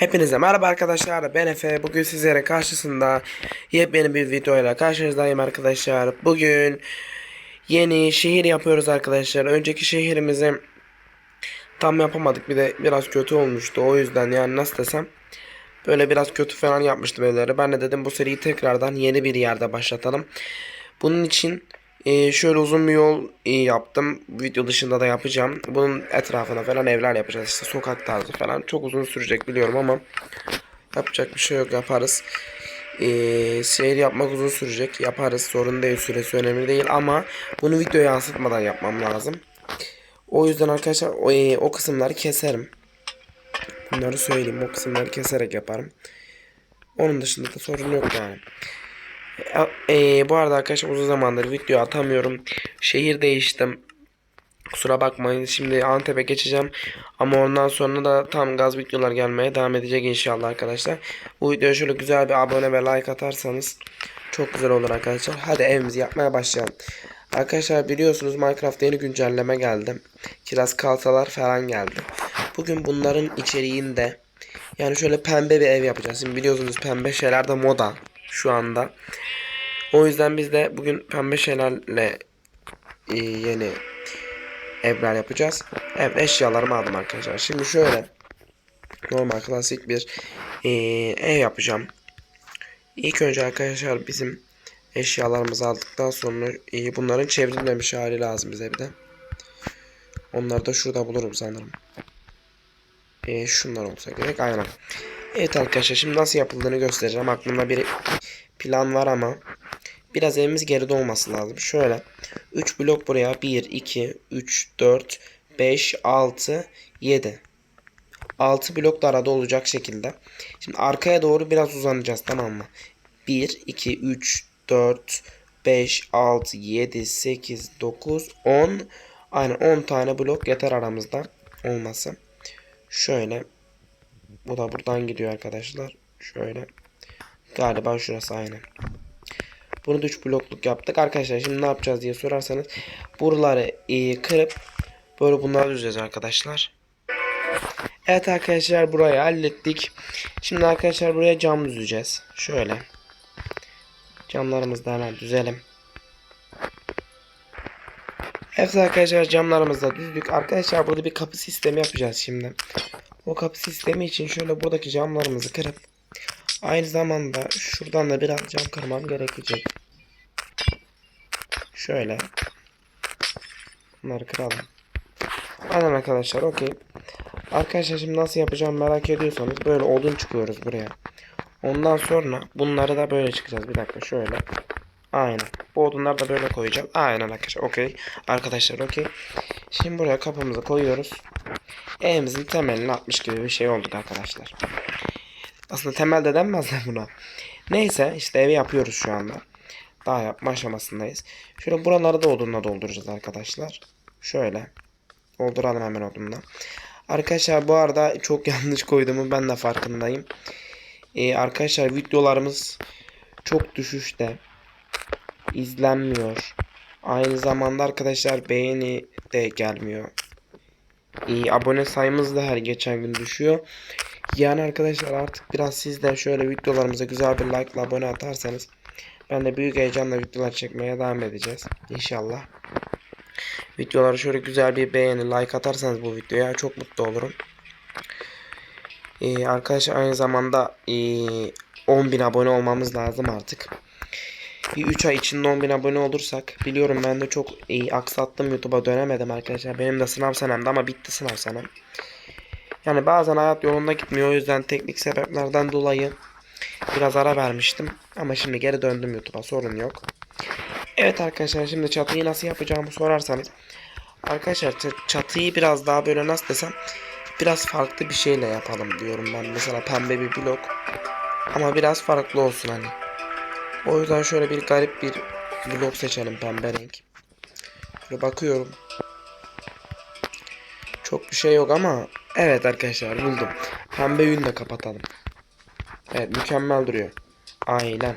Hepinize merhaba arkadaşlar ben Efe. Bugün sizlere karşısında yepyeni bir videoyla karşınızdayım arkadaşlar. Bugün yeni şehir yapıyoruz arkadaşlar. Önceki şehrimizi tam yapamadık bir de biraz kötü olmuştu. O yüzden yani nasıl desem böyle biraz kötü falan yapmıştım evleri. Ben de dedim bu seriyi tekrardan yeni bir yerde başlatalım. Bunun için e, şöyle uzun bir yol e, yaptım. Video dışında da yapacağım. Bunun etrafına falan evler yapacağız. İşte sokak tarzı falan. Çok uzun sürecek biliyorum ama yapacak bir şey yok yaparız. E, seyir yapmak uzun sürecek. Yaparız. Sorun değil. Süresi önemli değil ama bunu videoya yansıtmadan yapmam lazım. O yüzden arkadaşlar o, e, o kısımları keserim. Bunları söyleyeyim. O kısımları keserek yaparım. Onun dışında da sorun yok yani. Ee, bu arada arkadaşlar uzun zamandır video atamıyorum. Şehir değiştim. Kusura bakmayın. Şimdi Antep'e geçeceğim. Ama ondan sonra da tam gaz videolar gelmeye devam edecek inşallah arkadaşlar. Bu videoya şöyle güzel bir abone ve like atarsanız çok güzel olur arkadaşlar. Hadi evimizi yapmaya başlayalım. Arkadaşlar biliyorsunuz Minecraft'ta yeni güncelleme geldi. Kiraz kaltalar falan geldi. Bugün bunların içeriğinde yani şöyle pembe bir ev yapacağız. Şimdi biliyorsunuz pembe şeyler de moda şu anda. O yüzden biz de bugün pembe şeylerle e, yeni evler yapacağız. Evet eşyalarımı aldım arkadaşlar. Şimdi şöyle normal klasik bir e, ev yapacağım. İlk önce arkadaşlar bizim eşyalarımızı aldıktan sonra e, bunların çevrilmemiş hali lazım bize bir de. Onları da şurada bulurum sanırım. E, şunlar olsa gerek aynen. Evet arkadaşlar şimdi nasıl yapıldığını göstereceğim. Aklımda bir plan var ama biraz evimiz geride olması lazım. Şöyle 3 blok buraya 1 2 3 4 5 6 7 6 blok da arada olacak şekilde. Şimdi arkaya doğru biraz uzanacağız tamam mı? 1 2 3 4 5 6 7 8 9 10 Aynen 10 tane blok yeter aramızda olması. Şöyle bu da buradan gidiyor arkadaşlar. Şöyle. Galiba şurası aynen. Bunu da 3 blokluk yaptık. Arkadaşlar şimdi ne yapacağız diye sorarsanız. Buraları e, kırıp böyle bunları düzeceğiz arkadaşlar. Evet arkadaşlar burayı hallettik. Şimdi arkadaşlar buraya cam düzeceğiz. Şöyle. Camlarımızı da hemen düzelim. Evet arkadaşlar camlarımızı da düzdük. Arkadaşlar burada bir kapı sistemi yapacağız şimdi. Kapı sistemi için şöyle buradaki camlarımızı kırıp aynı zamanda şuradan da biraz cam kırmam gerekecek. Şöyle. Bunları kıralım. Aynen arkadaşlar okey. Arkadaşlar şimdi nasıl yapacağım merak ediyorsanız böyle odun çıkıyoruz buraya. Ondan sonra bunları da böyle çıkacağız. Bir dakika şöyle. Aynen. Bu odunları da böyle koyacağım. Aynen arkadaşlar okey. Arkadaşlar okey. Şimdi buraya kapımızı koyuyoruz. Evimizin temelini atmış gibi bir şey olduk arkadaşlar. Aslında temel de denmez de buna. Neyse işte evi yapıyoruz şu anda. Daha yapma aşamasındayız. Şöyle buraları da odunla dolduracağız arkadaşlar. Şöyle. Dolduralım hemen odunla. Arkadaşlar bu arada çok yanlış koyduğumu ben de farkındayım. Ee, arkadaşlar videolarımız çok düşüşte. izlenmiyor. Aynı zamanda arkadaşlar beğeni de gelmiyor. Ee, abone sayımız da her geçen gün düşüyor. Yani arkadaşlar artık biraz sizden şöyle videolarımıza güzel bir like ile abone atarsanız ben de büyük heyecanla videolar çekmeye devam edeceğiz. İnşallah. Videoları şöyle güzel bir beğeni like atarsanız bu videoya çok mutlu olurum. Ee, arkadaşlar aynı zamanda ee, 10.000 abone olmamız lazım artık. Bir 3 ay içinde 10.000 abone olursak biliyorum ben de çok iyi aksattım YouTube'a dönemedim arkadaşlar. Benim de sınav senemdi ama bitti sınav senem. Yani bazen hayat yolunda gitmiyor o yüzden teknik sebeplerden dolayı biraz ara vermiştim. Ama şimdi geri döndüm YouTube'a sorun yok. Evet arkadaşlar şimdi çatıyı nasıl yapacağımı sorarsanız. Arkadaşlar çatıyı biraz daha böyle nasıl desem biraz farklı bir şeyle yapalım diyorum ben. Mesela pembe bir blok ama biraz farklı olsun hani. O yüzden şöyle bir garip bir blok seçelim pembe renk. Şöyle bakıyorum. Çok bir şey yok ama evet arkadaşlar buldum. Pembe yünle de kapatalım. Evet mükemmel duruyor. Aynen.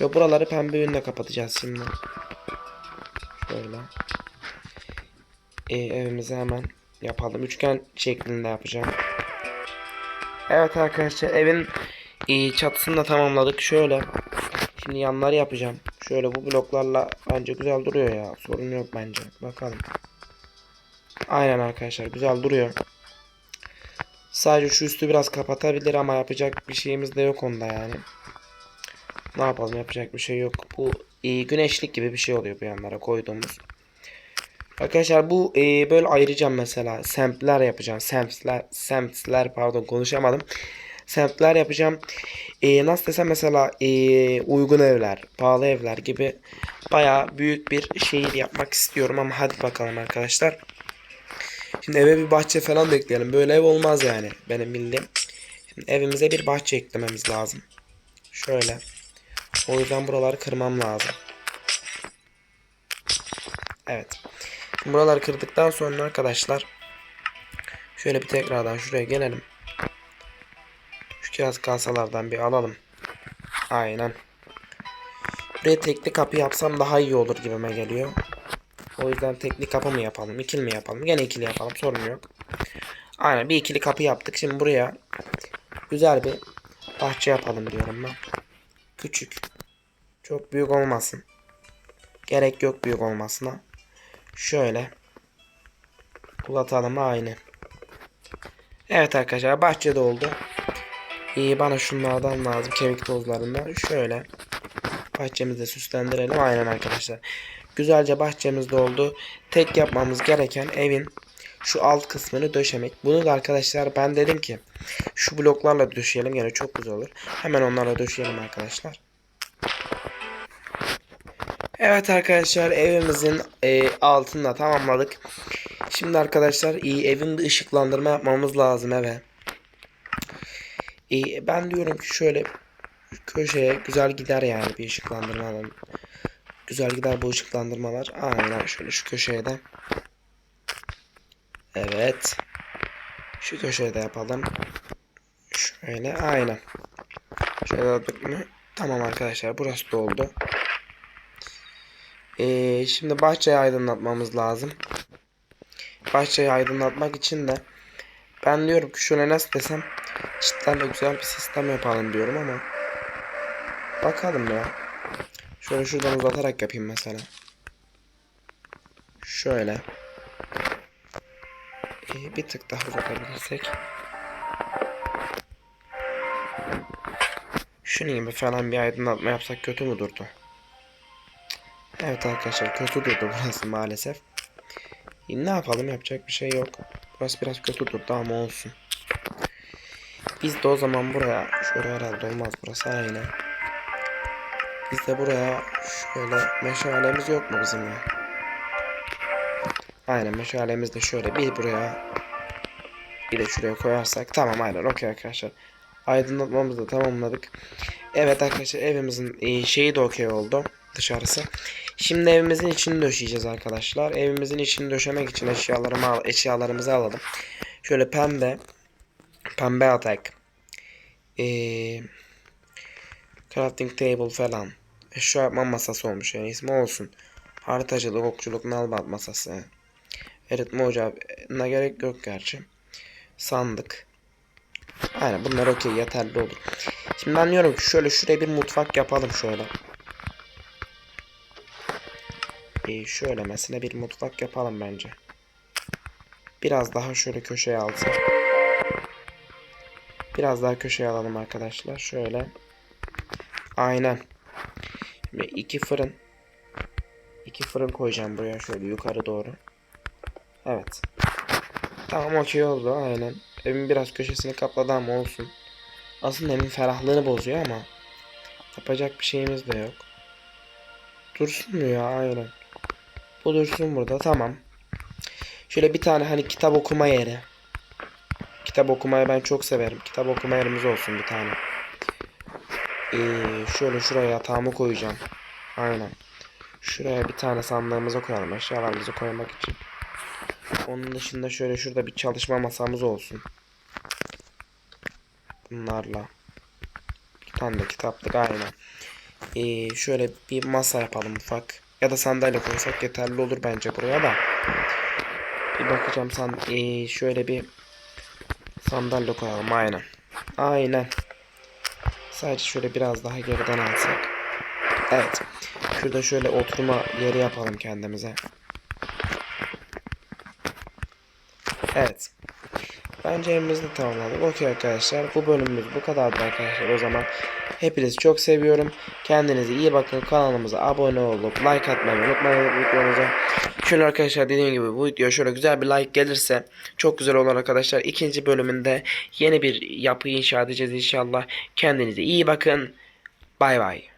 Ve buraları pembe yünle kapatacağız şimdi. Şöyle. Ee, evimizi hemen yapalım. Üçgen şeklinde yapacağım. Evet arkadaşlar evin e, çatısını da tamamladık. Şöyle. Şimdi yanları yapacağım. Şöyle bu bloklarla bence güzel duruyor ya. Sorun yok bence. Bakalım. Aynen arkadaşlar güzel duruyor. Sadece şu üstü biraz kapatabilir ama yapacak bir şeyimiz de yok onda yani. Ne yapalım yapacak bir şey yok. Bu e, güneşlik gibi bir şey oluyor bu yanlara koyduğumuz. Arkadaşlar bu e, böyle ayıracağım mesela. Semtler yapacağım. Semtler, semtler pardon konuşamadım. Semtler yapacağım. E, nasıl desem mesela e, uygun evler, pahalı evler gibi baya büyük bir şehir yapmak istiyorum ama hadi bakalım arkadaşlar. Şimdi eve bir bahçe falan da ekleyelim. Böyle ev olmaz yani benim bildiğim. Şimdi evimize bir bahçe eklememiz lazım. Şöyle. O yüzden buraları kırmam lazım. Evet. Buraları kırdıktan sonra arkadaşlar şöyle bir tekrardan şuraya gelelim. Şu kiraz kasalardan bir alalım. Aynen. Buraya tekli kapı yapsam daha iyi olur gibime geliyor. O yüzden tekli kapı mı yapalım? ikili mi yapalım? Gene ikili yapalım. Sorun yok. Aynen bir ikili kapı yaptık. Şimdi buraya güzel bir bahçe yapalım diyorum ben. Küçük. Çok büyük olmasın. Gerek yok büyük olmasına. Şöyle. Ulatalım aynı. Evet arkadaşlar bahçede oldu. İyi bana şunlardan lazım kemik tozlarından. Şöyle. Bahçemizi süslendirelim. Aynen arkadaşlar. Güzelce bahçemizde oldu. Tek yapmamız gereken evin şu alt kısmını döşemek. Bunu da arkadaşlar ben dedim ki şu bloklarla döşeyelim. Yine çok güzel olur. Hemen onlarla döşeyelim arkadaşlar. Evet arkadaşlar evimizin e, altını tamamladık. Şimdi arkadaşlar iyi evin ışıklandırma yapmamız lazım eve. E, ben diyorum ki şöyle köşeye güzel gider yani bir ışıklandırma Güzel gider bu ışıklandırmalar. Aynen şöyle şu köşeye de. Evet. Şu köşeye de yapalım. Şöyle aynen. Şöyle yaptık mı? Tamam arkadaşlar burası da oldu. Ee, şimdi bahçeyi aydınlatmamız lazım. Bahçeyi aydınlatmak için de ben diyorum ki şöyle nasıl desem de güzel bir sistem yapalım diyorum ama bakalım ya. Şöyle şuradan uzatarak yapayım mesela. Şöyle. Ee, bir tık daha uzatabilirsek. Şunun gibi falan bir aydınlatma yapsak kötü mü durdu? Evet arkadaşlar kötü durdu burası maalesef. Ne yapalım yapacak bir şey yok. Burası biraz kötü durdu ama olsun. Biz de o zaman buraya şöyle herhalde olmaz burası aynen. Biz de buraya şöyle meşalemiz yok mu bizim ya? Aynen meşalemiz de şöyle bir buraya bir de şuraya koyarsak tamam aynen okey arkadaşlar. Aydınlatmamızı da tamamladık. Evet arkadaşlar evimizin e, şeyi de okey oldu dışarısı. Şimdi evimizin içini döşeyeceğiz arkadaşlar. Evimizin içini döşemek için eşyalarımı al eşyalarımızı alalım. Şöyle pembe pembe atak. Ee, crafting table falan. Eşya yapma masası olmuş yani ismi olsun. Haritacılık, okçuluk, nalbat masası. Eritme ocağına gerek yok gerçi. Sandık. Aynen bunlar okey yeterli olur. Şimdi ben diyorum ki şöyle şuraya bir mutfak yapalım şöyle. Ee, şöyle mesela bir mutfak yapalım bence. Biraz daha şöyle köşeye alsam. Biraz daha köşeye alalım arkadaşlar. Şöyle. Aynen. Ve iki fırın. iki fırın koyacağım buraya şöyle yukarı doğru. Evet. Tamam okey oldu aynen. Evin biraz köşesini kapladı ama olsun. Aslında evin ferahlığını bozuyor ama yapacak bir şeyimiz de yok. Dursun mu ya aynen. Bu dursun burada tamam. Şöyle bir tane hani kitap okuma yeri. Kitap okumayı ben çok severim. Kitap okuma yerimiz olsun bir tane. Ee, şöyle şuraya yatağımı koyacağım. Aynen. Şuraya bir tane sandığımızı koyalım eşyalarımızı koymak için. Onun dışında şöyle şurada bir çalışma masamız olsun. Bunlarla. Bir tane de kitaplık aynen. Ee, şöyle bir masa yapalım ufak. Ya da sandalye koysak yeterli olur bence buraya da. Bir bakacağım san ee, şöyle bir sandalye koyalım aynen. Aynen. Sadece şöyle biraz daha geriden alsak. Evet. Şurada şöyle oturma yeri yapalım kendimize. Evet. Bence evimizi de tamamladık. Okey arkadaşlar. Bu bölümümüz bu kadardı arkadaşlar. O zaman hepinizi çok seviyorum. Kendinize iyi bakın. Kanalımıza abone olup like atmayı unutmayın videomuza. Şöyle arkadaşlar dediğim gibi bu video şöyle güzel bir like gelirse çok güzel olur arkadaşlar. İkinci bölümünde yeni bir yapı inşa edeceğiz inşallah. Kendinize iyi bakın. Bay bay.